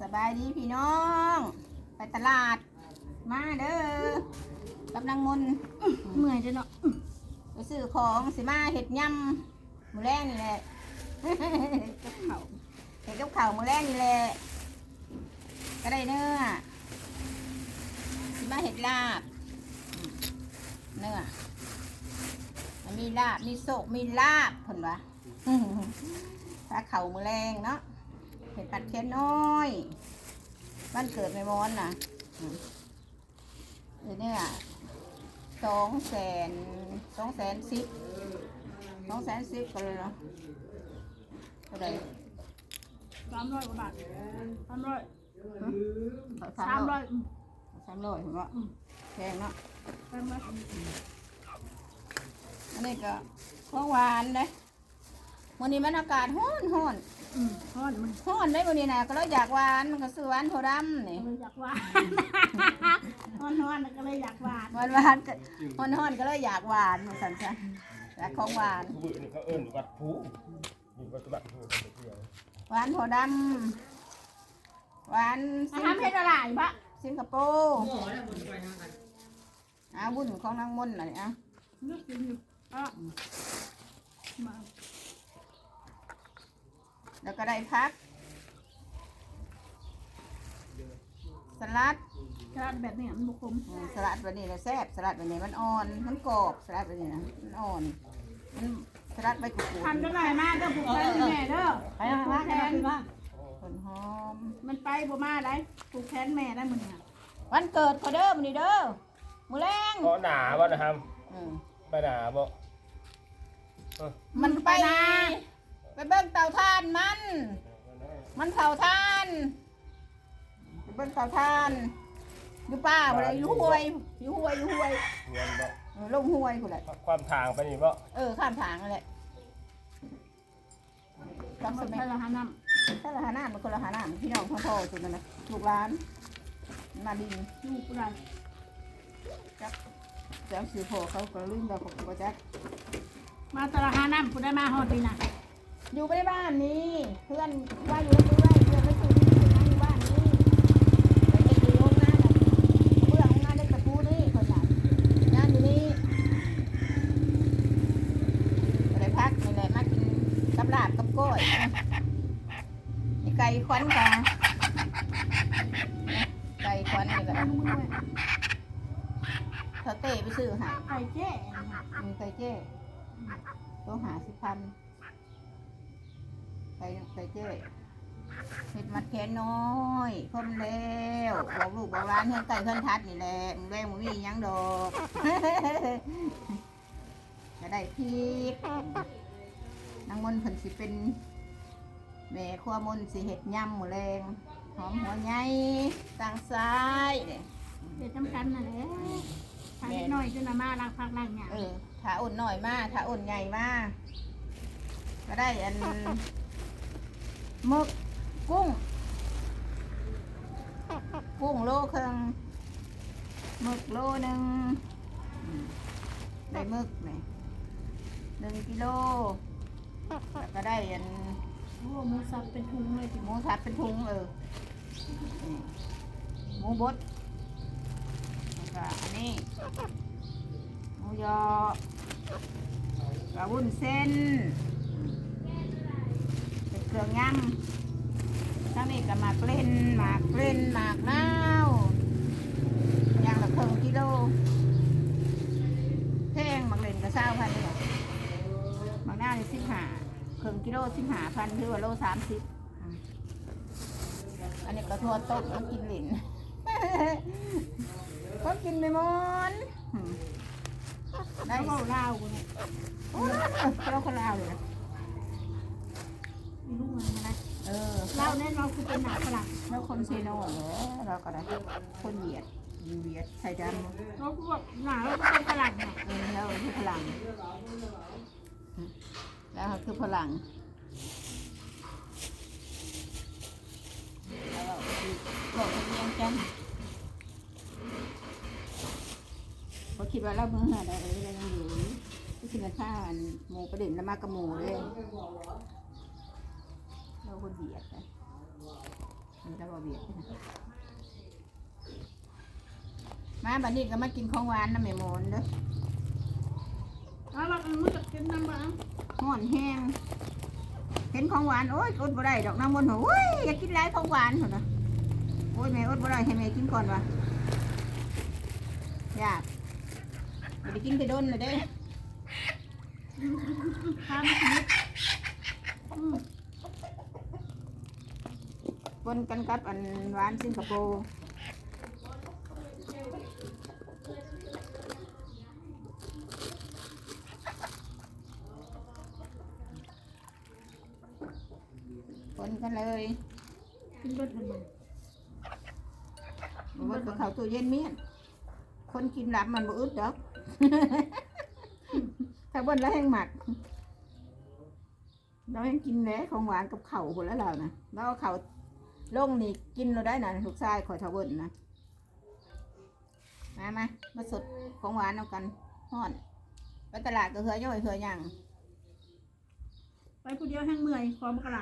สบายดีพี่น้อง ไปตลาด มาเด้อกำลังมนเมื่อยจ้ะเนาะไปซื้อของสิมาเห็ดยำมือแรกนี่แหละกับเขาวเห็ดกับเขาวมือแรกนี่แหละก็ได้เนื้อสิมาเห็ดลาบอืมเนื้อมันมีลาบมีโศกมีลาบผลวะ ปลาเข่ามือแรงเนาะเห็ดปัดเค็นน้อย บ้านเกิดไม่มอนนะอืมเดี๋ยวเนี่ยสองแสนสองแสนสิบสองแสนสิบก็เลยเนาะก็ได้สามร้อยกว่าบาทสามร้อยสาสามมร้ร้ออยยสามร้อยเห็นปะแพงเนาะสามร้อยอันนี้ก็ของหวานเลย วันนี้มันอากาศร้อนร้อนอืมทอดมันร้อนเลยวันนี้นะก็เลยอยากหวานมันก็ซื้อหวานโพดำนี่ก็เลยอยากหวานทอดทอดก็เลยอยากหวานหวานหวานก็ร้อนร้อนก็เลยอยากหวานมาสั่นสั่นอยากของหวานผู้บึกนี่เขาเอิ้นวัดผู้อยู่วัดวัดผู้เขาไปเที่ยวหวานโพดำหวานสิทำให้ละลายปะสิงคโปร์อาบุญของนางมนต์น่ะนี่อะ นึกกินอยู่อะมา แล้วก็ได้พัก สลัดกระดาษแบบนี้มันบุคมอืมสลัดวันนี้นะแซ่บสลัดวันนี้มันอ่อน มันกรอบสลัดวันนี้นะมันอ่อนมันสลัดใบกุกูทำจะหน่อยมากเด้อผูกแขนแม่เด้อไปมาผูมากแขแค่นมาคนหอม มันไปบ่มาได้ผูกแขนแม่ได้มึงเนี่ยวันเกิดเขาเด้อมันนี่เด้อมือแรงเพราะหนาบ่นะครับอืมไปหนาบ่มันไป ไปเบิ้งเตาถ่านมัน มันเผาถ่านไปเบิ้งเตาถ่านอยู่ป่าบ่ได้อยู่ห้วยอยู่ห้วยอยู่ห้วยเงินบ่เออลงห้วยกูนแหละ ความทางไปนี่บ่เออข้ามทางนั่นแหละต้องสทำมัยให้เราหาน้ถ้าละหาหน้ามันคนละหาหน้าพี่น้องพ่อพ่อสุดนั่นนะลูกหลานมาดินำลูกอะไรจักเจ้าสื่อพ่อเขาก็ลืมเราของกูจักมาตลาดหาน้ำกูได้มาฮอดดีนะ อยู่ไม่ได้บ้านนี้เพื่อนว่าอยู่เรื่อยเพื่อนไม่สูงที่นั่งอยู่บ้านนี้ไปเก็บอยู่โรงงานน่ะเพื่อนโรงงานเล็กตะปูนี่คนไหนงานอยู่นี่ก็ได้พักนี่แหละมากินกับลาบกับกล้วยนี่ไก่ควันกันไก่ควันนี่ก็เอามือไว้เขาเต้ไปซื้อใหาไก่แจ้มีไก่เจ้ต้องหาสิบพัน ไก่ไก่เจ้เห็ดมัดแขนน้อยคมแล้วบอกลูกบอกร้านเพื่อนไก่เพื่อนทัดนี่แหละมึงแรงมึงมีหยังดอกจะได้พริกนางมนต์เพิ่นสิเป็นแม่ครัวมนต์สิเห็ดยำหมูแรงหอมหัวใหญ่ต่างซ้ายเนี่ยเด็ดจำกันน่ะแหละทางนิดหน่อยจนน่ะมาล้างพักล้างเนี่ยเออถ้าอุ่นหน่อยมากถ้าอุ่นใหญ่มากก็ได้อัน หมึกกุ้ง กุ้งโลครึ่งหมึกโลหนึ่งอืมได้หมึกไหมหนึ่งกิโลแล้วก็ได้อันโอ้หมูสับเป็นถุงเลยจิหมูสับเป็นทุงเออนี่หมูบดแล้วก็อันนี้หมูยอกระวุ้นเส้น เป็นเครื่องยำทั้งนี้ก็หมากเล่นหมากเล่นหมากนาวอย่างละครึ่งกิโลแพงหมากเล่นก็เศร้าพันนี่แหละหมากนาวนี่สิบห้าครึ่งกิโลสิบห้าพันคือว่าโลสามสิบอันนี้ก็ทั่วต้มต้องกินหลินก็กินไม่หมดอืมได้แล้วก็ลาวกูเนี่ยโอ้เราคนลาวเลยนะ มีลูกมันนะ เออ ลาว แน่นอนคือเป็นหนาฝรั่งแล้วคนเซโน่เหรอเราก็ได้คนเหยียดเหยียดใส่ดำเราก็บอกหนาเราก็เป็นฝรั่งเนี่ยเออแล้วคือพลังแล้วคือพลังแล้วคือบอกเป็นเรียงจันทน์พอคิดว่าเราเมื่อไหร่เรายังอยู่ก็คือข้าวอันหมูประเด็นแล้วมากระหมูเลยเราคนเบียดกันนี่ เราบ่เบียดนะมาบัดนี้ก็มากินของหวานนะแม่โมนเด้อเอาละมันจะกินน้ำบ้างห่อนแห้งเห็นของหวานโอ้ยอดบ่ได้ดอกน้ำมนต์โอ้ยอยากกินหลายของหวานเหรอนะโอ้ยแม่อดบ่ได้ให้แม่กินก่อนวะอยากไม่ได้กินไปโดนเลยเด้ทานชีวิตอืม ปนกันกับอันหวานสิงคโปร์ปนกันเลยกินเบิดมันมันบอกว่าเขาตู้เย็นเมียนคนกินหลับมันบ่อึดดอกถ้าเบิ้ลแล้วแห้งหมักเรายังกินแหนของหวานกับเข่าวคนแล้วเรานะแล้วเอาเข่าว ลงนี่กินเราได้นะลูกชายขอยทาเบิ้ลนะมามามาสดของหวานเอากันห่อนไปตลาดก็เหือย่อยเหือย่างไปผู้เดียวแห้งเมื่อยคอมกระไร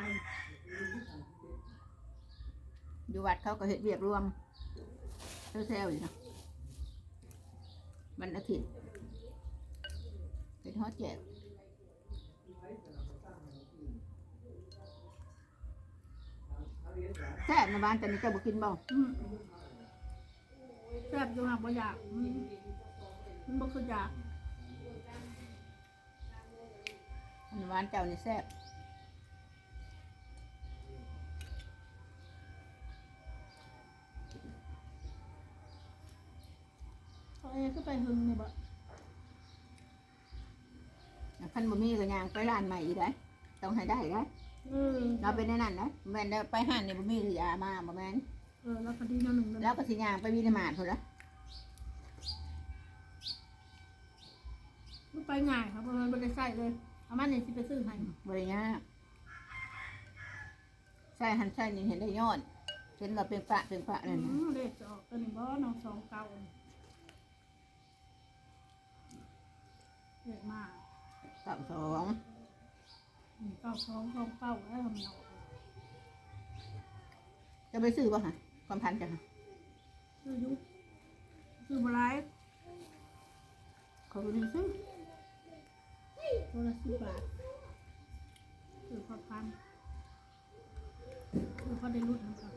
อยู่วัดเขาก็เห็ดเวียกรวมเซลล์อยู่นะวันอาทิตย์เป็นฮอตแจก แซ่บในบ้านแต่นี่เจ้าบุกินบ่อืมแซ่บอยู่หักบ่อยากอืมมันบ่คืออยากในบ้านเจ้านี่แซ่บเขาเองก็ไปหึงเนี่ยบ่คันบ่มีก็ย่างไปร้านใหม่อีกได้ต้องให้ได้ได้ เออเราเป็นในนั้นนะแม่นได้ไปห้านนี่บ่มีหรือยามาบ่แม่นเออแล้วพอดีเนาะหนึ่งแล้แล้ววก็สิย่างไปวินิมาตพุ่นละมันไปง่ายครับเพราะมันบ่ได้ใส่เลยเอามันนี่สิไปซื้อให้บ่ได้ยากใส่หันใส่นี่เห็นได้ยอดเห็นเราเป็นปะเป็นปะอืนั่นนะมเลขจะออกตัวนี้บ่น้องสองเก้าเลขมาเก้าสองอืม เก้าสองสองเก้าแล้วทำเนาะจะไปซื้อป่ะฮะความพันจ้ะฮะซื้ออยุซื้อมาไลฟ์เขาไปซื้อตัวละสิบบาทซื้อพอพันซื้อพอได้รุ่นนะครับ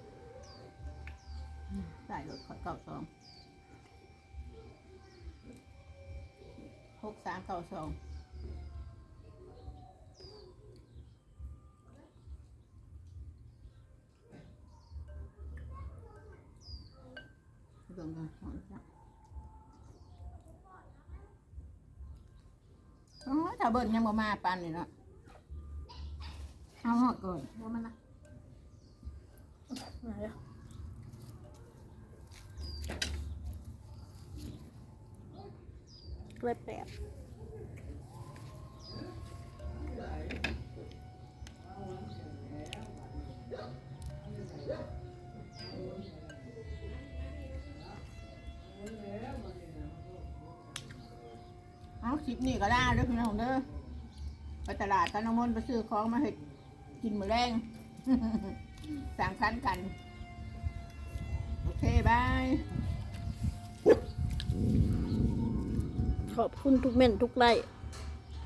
ใส่รถขอยเก้าสองหกสามเก้าสอง เบิ่งกันหอมจังโอ้ยถ้าเบิ่งยังบ่มาปานนี่เนาะเอาหอดก่อนว่ามันนะเล็ดแปด คลิปนี้ก็ได้เด้อพี่น้องเด้อไปตลาดกันน้ำมนต์ไปซื้อของมาให้กินมื้อแรงสั่งคันกัน โอเคบาย ขอบคุณทุกเม่นทุกไลค์